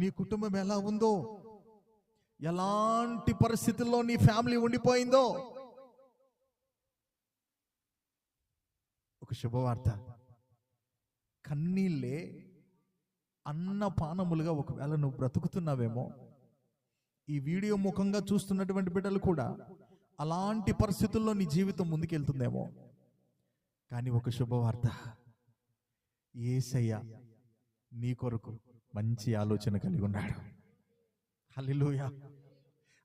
నీ కుటుంబం ఎలా ఉందో? ఎలాంటి పరిస్థితుల్లో నీ ఫ్యామిలీ ఉండిపోయిందో? ఒక శుభవార్త. కన్నీళ్ళే అన్నపానములుగా ఒకవేళ నువ్వు బ్రతుకుతున్నావేమో ఈ వీడియో ముఖంగా చూస్తున్నటువంటి బిడ్డలు కూడా అలాంటి పరిస్థితుల్లో నీ జీవితం ముందుకెళ్తుందేమో. కానీ ఒక శుభవార్త. ఏసయ్య నీ కొరకు మంచి ఆలోచన కలిగి ఉన్నాడు. హల్లెలూయా.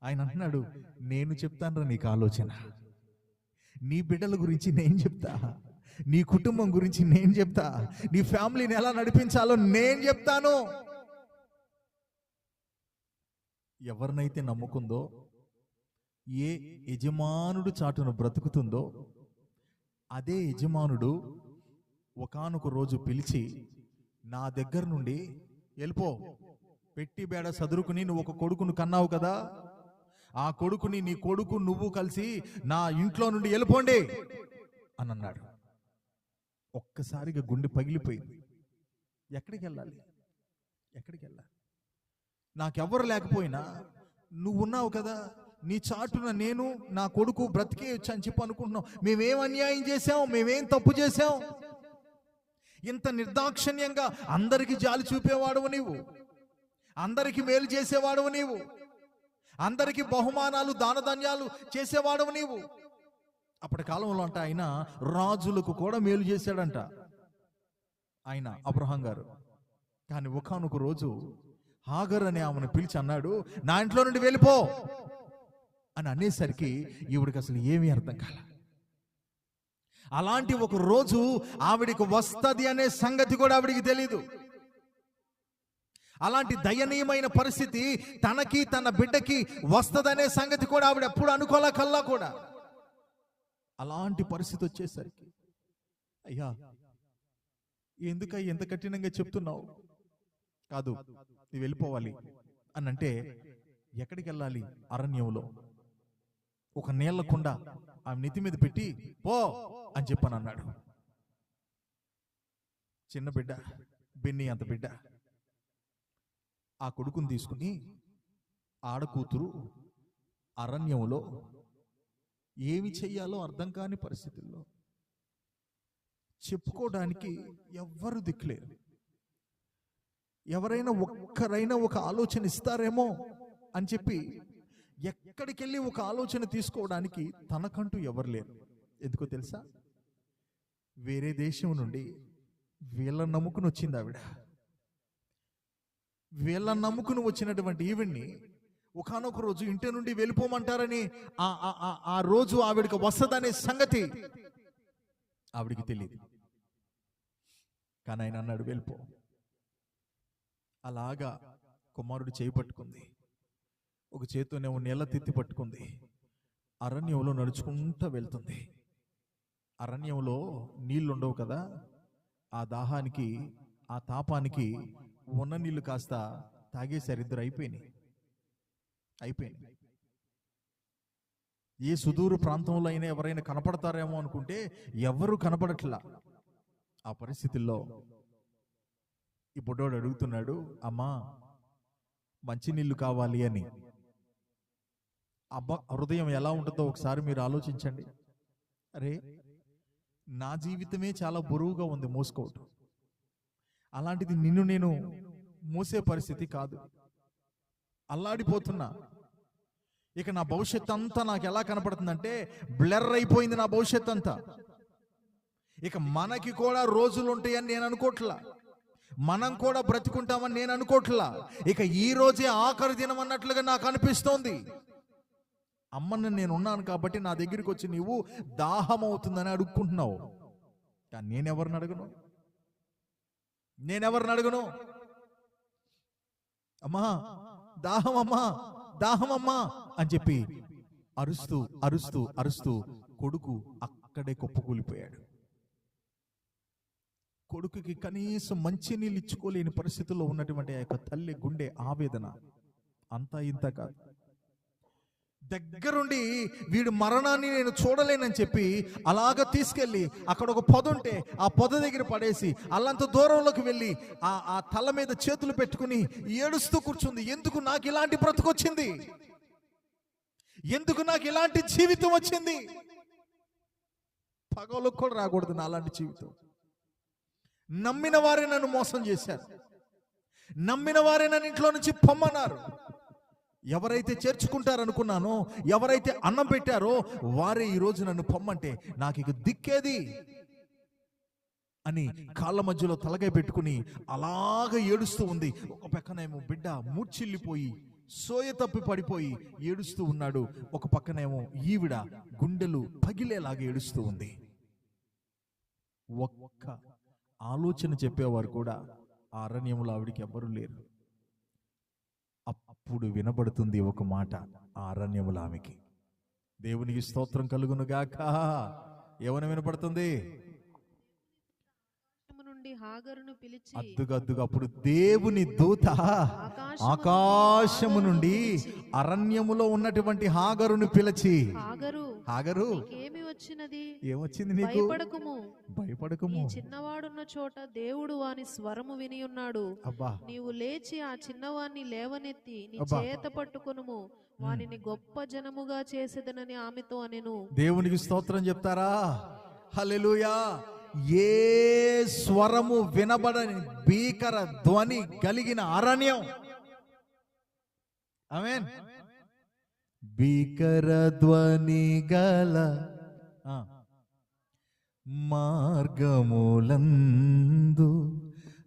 ఆయన అంటున్నాడు నేను చెప్తాను నీకు ఆలోచన. నీ బిడ్డల గురించి నేను చెప్తా. నీ కుటుంబం గురించి నేను చెప్తా. నీ ఫ్యామిలీని ఎలా నడిపించాలో నేను చెప్తాను. ఎవరినైతే నమ్ముకుందో ఏ యజమానుడు చాటును బ్రతుకుతుందో అదే యజమానుడు ఒకానొక రోజు పిలిచి నా దగ్గర నుండి వెళ్ళిపో. పెట్టి బేడ సదురుకుని నువ్వు ఒక కొడుకును కన్నావు కదా? ఆ కొడుకుని నీ కొడుకు నువ్వు కలిసి నా ఇంట్లో నుండి వెళ్ళిపోండి అని అన్నాడు ఒక్కసారిగా గుండె పగిలిపోయింది. ఎక్కడికి వెళ్ళాలి? ఎక్కడికి వెళ్ళాలి? నాకెవ్వరు లేకపోయినా నువ్వు ఉన్నావు కదా? నీ చాటున నేను నా కొడుకు బ్రతికేయచ్చు అని చెప్పి అనుకుంటున్నావు మేమేం అన్యాయం చేసాం మేమేం తప్పు చేసాం ఇంత నిర్దాక్షిణ్యంగా అందరికి జాలి చూపేవాడవు నీవు. అందరికి మేలు చేసేవాడవు నీవు. అందరికి బహుమానాలు దానధాన్యాలు చేసేవాడవు నీవు. అప్పటి కాలంలో అంట ఆయన రాజులకు కూడా మేలు చేశాడంట ఆయన అబ్రహం గారు. కానీ ఒకనొక రోజు హాగర్ అనే ఆమెను పిలిచి అన్నాడు నా ఇంట్లో నుండి వెళ్ళిపో అని అనేసరికి ఈవిడికి అసలు ఏమీ అర్థం కాల. అలాంటి ఒక రోజు ఆవిడికి వస్తుంది అనే సంగతి కూడా ఆవిడికి తెలీదు. అలాంటి దయనీయమైన పరిస్థితి తనకి తన బిడ్డకి వస్తుందనే సంగతి కూడా ఆవిడ ఎప్పుడు అనుకోలే కల్లా కూడా. అలాంటి పరిస్థితి వచ్చేసరికి అయ్యా ఎందుకయ్య ఎంత కఠినంగా చెప్తున్నావు? కాదు నువ్వు వెళ్ళిపోవాలి. అని అంటే ఎక్కడికి వెళ్ళాలి? అరణ్యంలో. ఒక నీళ్ళ కుండ ఆమె నెత్తి మీద పెట్టి పో అని చెప్పని అన్నాడు. చిన్న బిడ్డ బెన్ని అంత బిడ్డ. ఆ కొడుకుని తీసుకుని ఆడకూతురు అరణ్యంలో ఏమి చెయ్యాలో అర్థం కాని పరిస్థితుల్లో చెప్పుకోవడానికి ఎవ్వరు దిక్కులేరు. ఎవరైనా ఒక్కరైనా ఒక ఆలోచన ఇస్తారేమో అని చెప్పి ఎక్కడికి వెళ్ళి ఒక ఆలోచన తీసుకోవడానికి తనకంటూ ఎవరు లేరు. ఎందుకో తెలుసా? వేరే దేశం నుండి వీళ్ళ నమ్ముకుని వచ్చింది ఆవిడ. వీళ్ళ నమ్ముకుని వచ్చినటువంటి ఈవిడ్ని ఒకనొక రోజు ఇంటి నుండి వెళ్ళిపోమంటారని ఆ ఆ- ఆ- రోజు ఆవిడకి వస్తుందనే సంగతి ఆవిడికి తెలియదు కానీ ఆయన అన్నాడు వెళ్ళిపో. అలాగా కుమారుడు చేపట్టుకుంది పట్టుకుంది. ఒక చేతితోనేమో నీళ్ళ తిత్తి పట్టుకుంది. అరణ్యంలో నడుచుకుంటూ వెళ్తుంది. అరణ్యంలో నీళ్ళు ఉండవు కదా. ఆ దాహానికి ఆ తాపానికి ఉన్న నీళ్ళు కాస్త తాగేసారు ఇద్దరు అయిపోయినాయి. అయిపోయింది ఏ సుదూర ప్రాంతంలో అయినా ఎవరైనా కనపడతారేమో అనుకుంటే ఎవరు కనపడట్లా. ఆ పరిస్థితుల్లో ఈ బుడ్డోడు అడుగుతున్నాడు అమ్మా మంచినీళ్ళు కావాలి అని. అబ్బ హృదయం ఎలా ఉంటుందో ఒకసారి మీరు ఆలోచించండి. అరే నా జీవితమే చాలా బరువుగా ఉంది మోసుకోవటం. అలాంటిది నిన్ను నేను మోసే పరిస్థితి కాదు. అల్లాడిపోతున్నా. ఇక నా భవిష్యత్ అంతా నాకు ఎలా కనపడుతుందంటే బ్లర్ అయిపోయింది నా భవిష్యత్ అంతా. ఇక మనకి కూడా రోజులు ఉంటాయని నేను అనుకోట్లా. మనం కూడా బ్రతుకుంటామని నేను అనుకోట్లా. ఇక ఈ రోజే ఆఖరి దినం అన్నట్లుగా నాకు అనిపిస్తోంది. అమ్మని నేను ఉన్నాను కాబట్టి నా దగ్గరికి వచ్చి నీవు దాహం అవుతుందని అడుక్కుంటున్నావు. కానీ నేనెవరిని అడగను? నేనెవరిని అడగను? అమ్మా దాహం అమ్మా దాహం అమ్మా అని చెప్పి అరుస్తూ అరుస్తూ అరుస్తూ కొడుకు అక్కడే కుప్పకూలిపోయాడు. కొడుకుకి కనీసం మంచినీళ్ళు ఇచ్చుకోలేని పరిస్థితుల్లో ఉన్నటువంటి ఆ యొక్క తల్లి గుండె ఆవేదన అంతా ఇంత కాదు. దగ్గరుండి వీడు మరణాన్ని నేను చూడలేనని చెప్పి అలాగ తీసుకెళ్ళి అక్కడ ఒక పొద ఉంటే ఆ పొద దగ్గర పడేసి అల్లంత దూరంలోకి వెళ్ళి ఆ ఆ తల మీద చేతులు పెట్టుకుని ఏడుస్తూ కూర్చుంది. ఎందుకు నాకు ఇలాంటి బ్రతుకొచ్చింది ఎందుకు నాకు ఇలాంటి జీవితం వచ్చింది? పగలకు కూడా రాకూడదు నా అలాంటి జీవితం. నమ్మిన వారే నన్ను మోసం చేశారు. నమ్మిన వారే నన్ను ఇంట్లో నుంచి పొమ్మన్నారు. ఎవరైతే చేర్చుకుంటారనుకున్నానో ఎవరైతే అన్నం పెట్టారో వారే ఈరోజు నన్ను పొమ్మంటే నాకు ఇక దిక్కేది? అని కాళ్ళ మధ్యలో తలగై పెట్టుకుని అలాగ ఏడుస్తూ ఉంది. ఒక పక్కనేమో బిడ్డ మూర్చిల్లిపోయి సోయ తప్పి పడిపోయి ఏడుస్తూ ఉన్నాడు. ఒక పక్కనేమో ఈవిడ గుండెలు పగిలేలాగా ఏడుస్తూ ఉంది. ఒక్క ఆలోచన చెప్పేవారు కూడా ఆ అరణ్యంలో ఆవిడికి ఎవ్వరూ లేరు. అప్పుడు వినబడుతుంది ఒక మాట ఆ అరణ్యముల ఆమెకి దేవునికి స్తోత్రం కలుగును గాక ఏమని వినపడుతుంది? నుండి హాగరును పిలిచి అప్పుడు దేవుని దూత ఆకాశము నుండి అరణ్యములో ఉన్నటువంటి హాగరుని పిలిచి హాగరు హాగరు నీకేమి వచ్చినది? ఏమొచ్చింది నీకు? భయపడకుము. భయపడకము. చిన్నవాడున్న చోట దేవుడు వాని స్వరము విని ఉన్నాడు. అబ్బా. నీవు లేచి ఆ చిన్నవాణ్ణి లేవనెత్తి నీ. చేత పట్టుకొనుము. వానిని గొప్ప జనముగా చేసేదనని ఆమెతో అనెను. దేవునికి స్తోత్రం చెప్తారా? హల్లెలూయా. ఏ స్వరము వినబడని భీకర ధ్వని కలిగిన అరణ్యం. ఆమేన్ భీకర ధ్వని గల మార్గములందు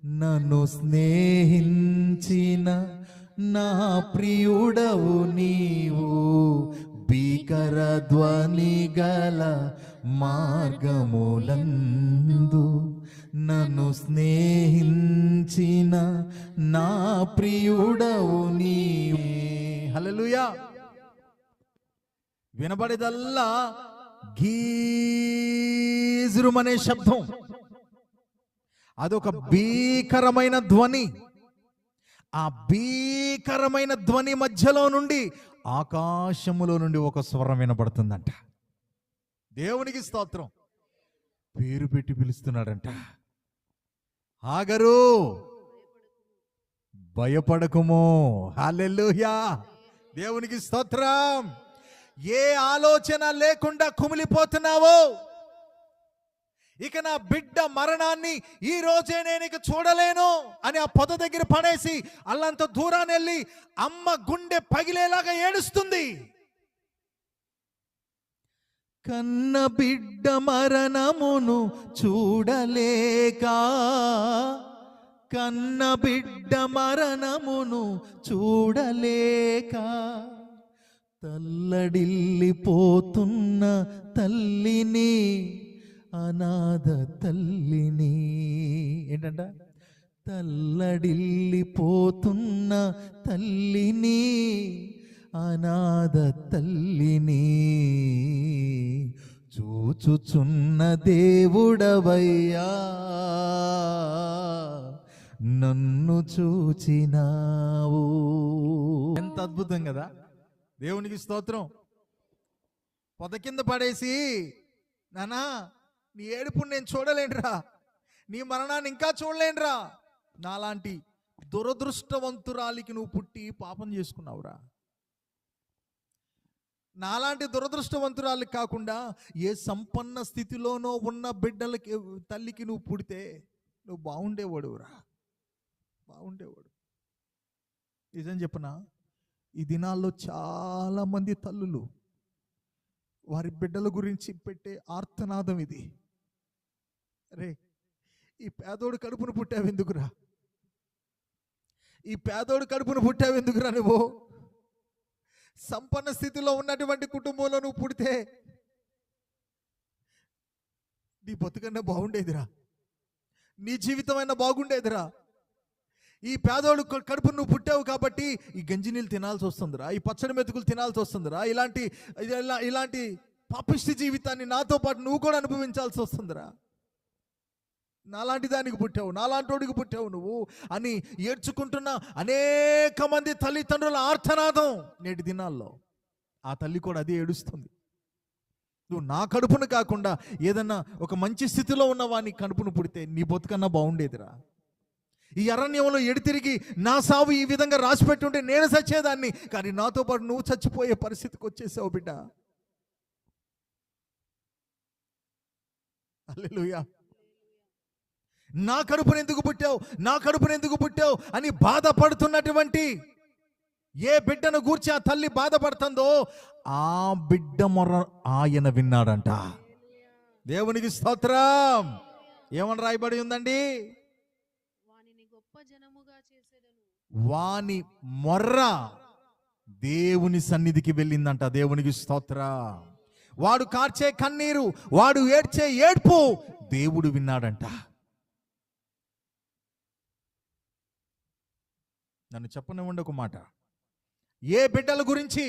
నన్ను స్నేహించిన నా ప్రియుడవు నీవు. భీకర ధ్వని గల మార్గములందు నన్ను స్నేహించిన నా ప్రియుడవు నీవే. హల్లెలూయా. వినబడేదల్లా గీజురుమనే శబ్దం. అదొక భీకరమైన ధ్వని. ఆ భీకరమైన ధ్వని మధ్యలో నుండి ఆకాశములో నుండి ఒక స్వరం వినబడుతుందంట. దేవునికి స్తోత్రం. పేరు పెట్టి పిలుస్తున్నాడంట. ఆగరు. భయపడకుము. హల్లెలూయా. దేవునికి స్తోత్రం. ఏ ఆలోచన లేకుండా కుమిలిపోతున్నావో ఇక నా బిడ్డ మరణాన్ని ఈ రోజే నేను ఇక చూడలేను అని ఆ పొద దగ్గర పడేసి అల్లంత దూరాన్ని వెళ్ళి అమ్మ గుండె పగిలేలాగా ఏడుస్తుంది. కన్న బిడ్డ మరణమును చూడలేక కన్న బిడ్డ మరణమును చూడలేక తల్లడిల్లిపోతున్న తల్లిని అనాథ తల్లిని ఏంటంట? తల్లడిల్లిపోతున్న తల్లిని అనాథ తల్లిని చూచుచున్న దేవుడవయ్యా నన్ను చూచినావు. ఎంత అద్భుతం కదా. దేవునికి స్తోత్రం. పొద కింద పడేసి నానా నీ ఏడుపుని నేను చూడలేనురా. నీ మరణాన్ని ఇంకా చూడలేనురా. నాలాంటి దురదృష్టవంతురాలికి నువ్వు పుట్టి పాపం చేసుకున్నావురా. నాలాంటి దురదృష్టవంతురాలు కాకుండా ఏ సంపన్న స్థితిలోనో ఉన్న బిడ్డలకి తల్లికి నువ్వు పుడితే నువ్వు బాగుండేవాడురా బాగుండేవాడు. నిజం చెప్పనా? ఈ దినాల్లో చాలామంది తల్లులు వారి బిడ్డల గురించి పెట్టే ఆర్తనాదం ఇది. రే ఈ పేదోడు కడుపును పుట్టావెందుకురా? ఈ పేదోడు కడుపును పుట్టావెందుకురా నువ్వు? సంపన్న స్థితిలో ఉన్నటువంటి కుటుంబంలో నువ్వు పుడితే నీ బతుకన్నా బాగుండేదిరా. నీ జీవితమైనా బాగుండేదిరా. ఈ పేదోడు కడుపు నువ్వు పుట్టావు కాబట్టి ఈ గంజి నీళ్ళు తినాల్సి వస్తుందిరా. ఈ పచ్చడి మెతుకులు తినాల్సి వస్తుందిరా. ఇలాంటి ఇలా- ఇలాంటి పాపిష్టి జీవితాన్ని నాతో పాటు నువ్వు కూడా అనుభవించాల్సి వస్తుందిరా. నాలాంటి దానికి పుట్టావు నాలాంటోడికి పుట్టావు నువ్వు అని ఏడ్చుకుంటున్న అనేక మంది తల్లిదండ్రుల ఆర్తనాదం నేటి దినాల్లో ఆ తల్లి కూడా అదే ఏడుస్తుంది. నువ్వు నా కడుపును కాకుండా ఏదన్నా ఒక మంచి స్థితిలో ఉన్న వాని కడుపును పుడితే నీ బతుకన్నా బాగుండేదిరా. ఈ అరణ్యంలో ఎడితిరిగి నా సావు ఈ విధంగా రాసిపెట్టుంటే నేను చచ్చేదాన్ని కానీ నాతో పాటు నువ్వు చచ్చిపోయే పరిస్థితికి వచ్చేసావు బిడ్డ. అల్లెలుయా నా కడుపును ఎందుకు పుట్టావు? నా కడుపును ఎందుకు పుట్టావు? అని బాధపడుతున్నటువంటి ఏ బిడ్డను గూర్చి ఆ తల్లి బాధపడుతుందో ఆ బిడ్డ మొర్ర ఆయన విన్నాడంట. దేవునికి స్తోత్రం. ఏమని రాయబడి ఉందండి? వాని మొర్ర దేవుని సన్నిధికి వెళ్ళిందంట. దేవునికి స్తోత్ర. వాడు కార్చే కన్నీరు వాడు ఏడ్చే ఏడ్పు దేవుడు విన్నాడంట. నన్ను చెప్పనివ్వండి ఒక మాట. ఏ బిడ్డల గురించి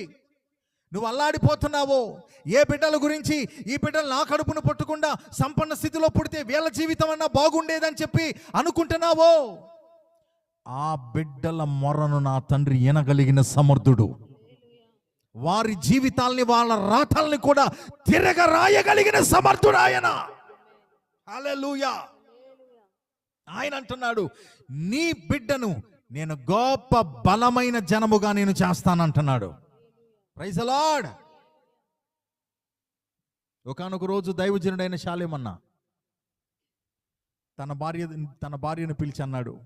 నువ్వు అల్లాడిపోతున్నావో ఏ బిడ్డల గురించి ఈ బిడ్డలు నా కడుపును పట్టకుండా సంపన్న స్థితిలో పుడితే వీళ్ళ జీవితం అన్నా బాగుండేదని చెప్పి అనుకుంటున్నావో ఆ బిడ్డల మొరను నా తండ్రి ఎనగలిగిన సమర్థుడు. వారి జీవితాల్ని వాళ్ళ రాతల్ని కూడా తిరగ రాయగలిగిన సమర్థుడు ఆయన. హల్లెలూయా. ఆయన అంటున్నాడు నీ బిడ్డను నేను గొప్ప బలమైన జనముగా నేను చేస్తానంటున్నాడు. ప్రైజ్ లార్డ్ ఒకనొక రోజు దైవజనుడైన శాలేమన్నా తన భార్య తన భార్యను పిలిచి అన్నాడు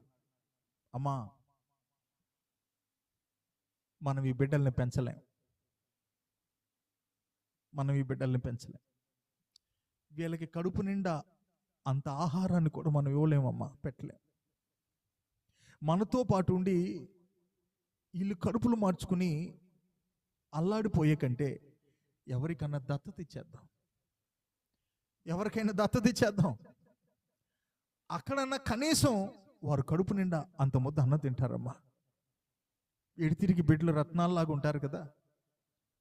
అమ్మా మనం ఈ బిడ్డల్ని పెంచలేం. మనం ఈ బిడ్డల్ని పెంచలేం. వీళ్ళకి కడుపు నిండా అంత ఆహారాన్ని కూడా మనం ఇవ్వలేమమ్మా పెట్టలేం. మనతో పాటు ఉండి వీళ్ళు కడుపులు మార్చుకుని అల్లాడిపోయే కంటే ఎవరికన్నా దత్తత ఇచ్చేద్దాం ఎవరికైనా దత్తత ఇచ్చేద్దాం అక్కడన్నా కనీసం వారు కడుపు నిండా అంత ముద్ద అన్న తింటారమ్మా. ఎడితిరిగి బిడ్డలు రత్నాల్లాగా ఉంటారు కదా.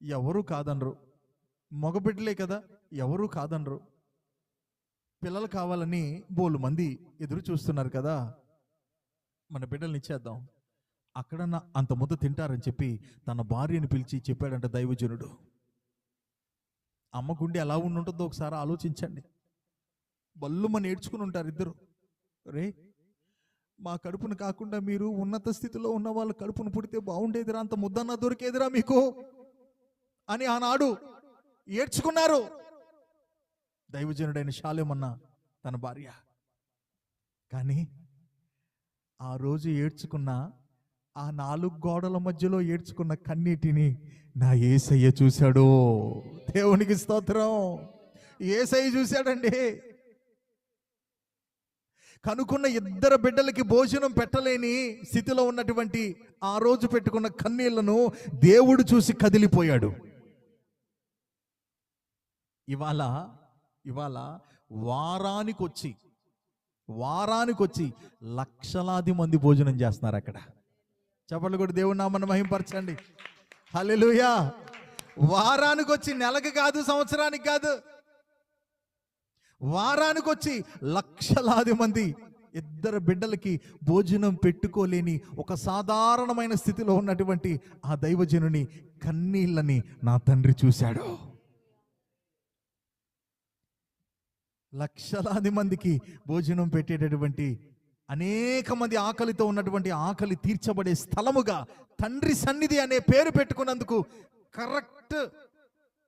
ఎవరు కాదనరు. మగబిడ్డలే కదా. ఎవరు కాదనరు. పిల్లలు కావాలని బోలు మంది ఎదురు చూస్తున్నారు కదా. మన బిడ్డల్ని ఇచ్చేద్దాం. అక్కడన్నా అంత ముద్ద తింటారని చెప్పి తన భార్యని పిలిచి చెప్పాడంట దైవజనుడు. అమ్మ గుండె ఎలా ఉండుంటుందో ఒకసారి ఆలోచించండి. బల్లు మన నేర్చుకుని ఉంటారు ఇద్దరు. రే మా కడుపును కాకుండా మీరు ఉన్నత స్థితిలో ఉన్న వాళ్ళ కడుపును పుడితే బాగుండేదిరా అంత ముద్దన్న దొరికేదిరా మీకు? అని ఆనాడు ఏడ్చుకున్నారు. దైవజనుడైన శాలేమన్న తన భార్య. కానీ ఆ రోజు ఏడ్చుకున్న ఆ నాలుగు గోడల మధ్యలో ఏడ్చుకున్న కన్నీటిని నా ఏసయ్య చూశాడు. దేవునికి స్తోత్రం. ఏసయ్య చూశాడండి. కనుకున్న ఇద్దరు బిడ్డలకి భోజనం పెట్టలేని స్థితిలో ఉన్నటువంటి ఆ రోజు పెట్టుకున్న కన్నీళ్ళను దేవుడు చూసి కదిలిపోయాడు. ఇవాళ ఇవాళ వారానికి వచ్చి వారానికి వచ్చి లక్షలాది మంది భోజనం చేస్తున్నారు అక్కడ. చెప్పలు కూడా దేవుడు నామని మహింపరచండి. హలెలుయా వారానికి వచ్చి నెలకు కాదు సంవత్సరానికి కాదు వారానికి వచ్చి లక్షలాది మంది ఇద్దరు బిడ్డలకి భోజనం పెట్టుకోలేని ఒక సాధారణమైన స్థితిలో ఉన్నటువంటి ఆ దైవజనుని కన్నీళ్ళని నా తండ్రి చూశాడు. లక్షలాది మందికి భోజనం పెట్టేటటువంటి అనేక మంది ఆకలితో ఉన్నటువంటి ఆకలి తీర్చబడే స్థలముగా తండ్రి సన్నిధి అనే పేరు పెట్టుకున్నందుకు కరెక్ట్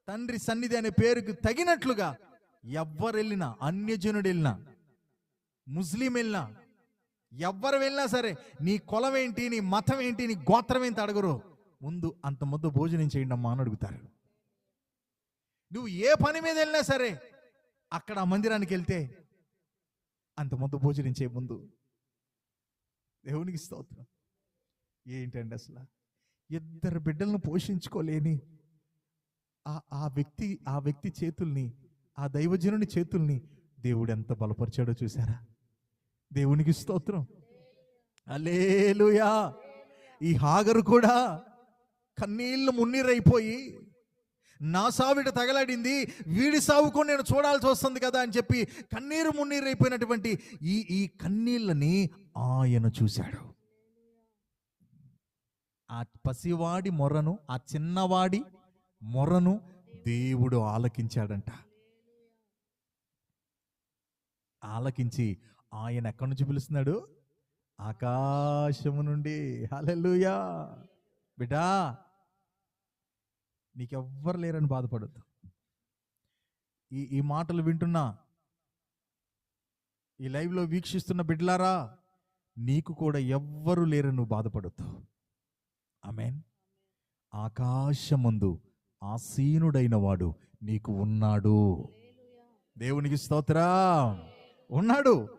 తండ్రి సన్నిధి అనే పేరుకు తగినట్లుగా ఎవ్వరు వెళ్ళినా అన్యజనుడు వెళ్ళినా ముస్లిం వెళ్ళినా ఎవ్వరు వెళ్ళినా సరే నీ కులం ఏంటి నీ మతం ఏంటి నీ గోత్రం ఏంటి అడగరు. ముందు అంత ముద్ద భోజనం చేయండి అమ్మా అని అడుగుతారు. నువ్వు ఏ పని మీద వెళ్ళినా సరే అక్కడ ఆ మందిరానికి వెళ్తే అంత ముందు భోజనించే ముందు దేవునికి స్తోత్రం. ఏంటండి అసలు? ఇద్దరు బిడ్డలను పోషించుకోలేని ఆ ఆ వ్యక్తి ఆ వ్యక్తి చేతుల్ని ఆ దైవజనుని చేతుల్ని దేవుడు ఎంత బలపరిచాడో చూసారా దేవునికి స్తోత్రం. అలేలుయా ఈ హాగరు కూడా కన్నీళ్ళు మున్నీరైపోయి నా సావిట తగలాడింది వీడి సావుకు నేను చూడాల్సి వస్తుంది కదా అని చెప్పి కన్నీరు మున్నీరు అయిపోయినటువంటి ఈ ఈ కన్నీళ్ళని ఆయన చూశాడు. ఆ పసివాడి మొర్రను ఆ చిన్నవాడి మొరను దేవుడు ఆలకించాడంట. ఆలకించి ఆయన ఎక్కడి నుంచి పిలుస్తున్నాడు? ఆకాశము నుండి. హలెలుయా బిడ్డా నీకెవ్వరు లేరని బాధపడద్దు. ఈ ఈ మాటలు వింటున్నా ఈ లైవ్లో వీక్షిస్తున్న బిడ్డలారా నీకు కూడా ఎవ్వరు లేరని నువ్వు బాధపడద్దు. ఆమెన్. ఆకాశమందు ఆసీనుడైన వాడు నీకు ఉన్నాడు. దేవునికి స్తోత్రా. ఉన్నాడు.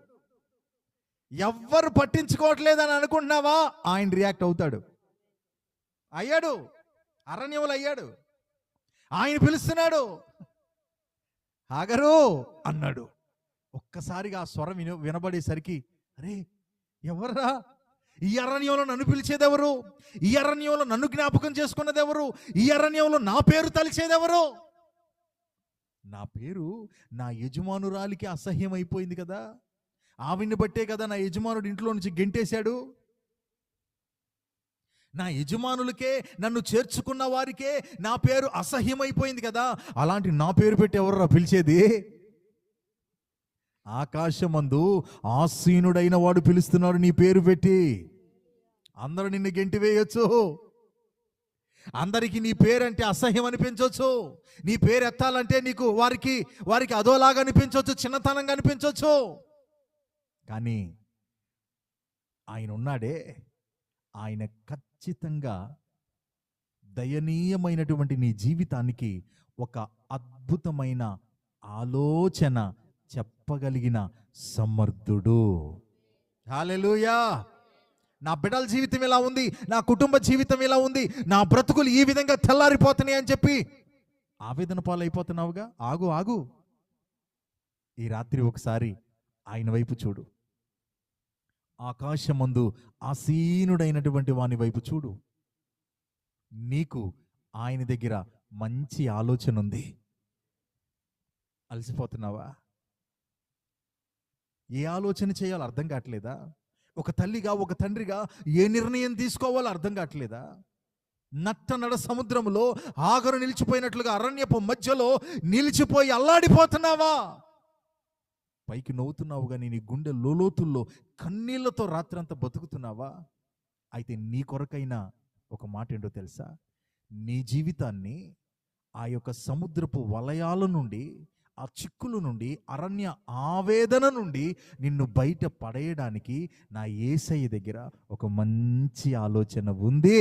ఎవ్వరు పట్టించుకోవట్లేదని అనుకుంటున్నావా? ఆయన రియాక్ట్ అవుతాడు. అయ్యాడు. అరణ్యములు అయ్యాడు ఆయన పిలుస్తున్నాడు. ఆగరు అన్నాడు. ఒక్కసారిగా ఆ స్వరం విన వినబడేసరికి అరే ఎవర్రా? ఈ అరణ్యంలో నన్ను పిలిచేదెవరు? ఈ అరణ్యంలో నన్ను జ్ఞాపకం చేసుకున్నదెవరు? ఈ అరణ్యంలో నా పేరు తలిచేదెవరు? నా పేరు నా యజమానురాలికి అసహ్యం అయిపోయింది కదా. ఆవిని బట్టే కదా నా యజమానుడు ఇంట్లో నుంచి గెంటేశాడు. నా యజమానులకే నన్ను చేర్చుకున్న వారికే నా పేరు అసహ్యమైపోయింది కదా. అలాంటి నా పేరు పెట్టి ఎవరు పిలిచేది? ఆకాశమందు ఆసీనుడైన వాడు పిలుస్తున్నాడు నీ పేరు పెట్టి. అందరూ నిన్ను గెంటి వేయొచ్చు. అందరికీ నీ పేరంటే అసహ్యం అనిపించవచ్చు నీ పేరు ఎత్తాలంటే నీకు వారికి వారికి అదోలాగా అనిపించవచ్చు చిన్నతనంగా అనిపించవచ్చు కానీ ఆయన ఉన్నాడే ఆయన ఖచ్చితంగా దయనీయమైనటువంటి నీ జీవితానికి ఒక అద్భుతమైన ఆలోచన చెప్పగలిగిన సమర్థుడు. హాలెలుయా నా బిడ్డల జీవితం ఇలా ఉంది? నా కుటుంబ జీవితం ఇలా ఉంది? నా బ్రతుకులు ఈ విధంగా తెల్లారిపోతున్నాయి అని చెప్పి ఆవేదన పాలైపోతున్నావుగా? ఆగు ఆగు. ఈ రాత్రి ఒకసారి ఆయన వైపు చూడు. ఆకాశమందు ఆసీనుడైనటువంటి వాని వైపు చూడు. నీకు ఆయన దగ్గర మంచి ఆలోచన ఉంది అలసిపోతున్నావా? ఏ ఆలోచన చేయాలో అర్థం కావట్లేదా? ఒక తల్లిగా ఒక తండ్రిగా ఏ నిర్ణయం తీసుకోవాలో అర్థం కావట్లేదా? నట్ట నడ సముద్రంలో ఆగరు నిలిచిపోయినట్లుగా అరణ్యపు మధ్యలో నిలిచిపోయి అల్లాడిపోతున్నావా? పైకి నవ్వుతున్నావు కానీ నీ గుండె లోలోతుల్లో కన్నీళ్ళతో రాత్రంతా బతుకుతున్నావా? అయితే నీ కొరకైనా ఒక మాట ఏంటో తెలుసా? నీ జీవితాన్ని ఆ యొక్క సముద్రపు వలయాల నుండి ఆ చిక్కుల నుండి అరణ్య ఆవేదన నుండి నిన్ను బయట పడేయడానికి నా ఏసయ్య దగ్గర ఒక మంచి ఆలోచన ఉంది.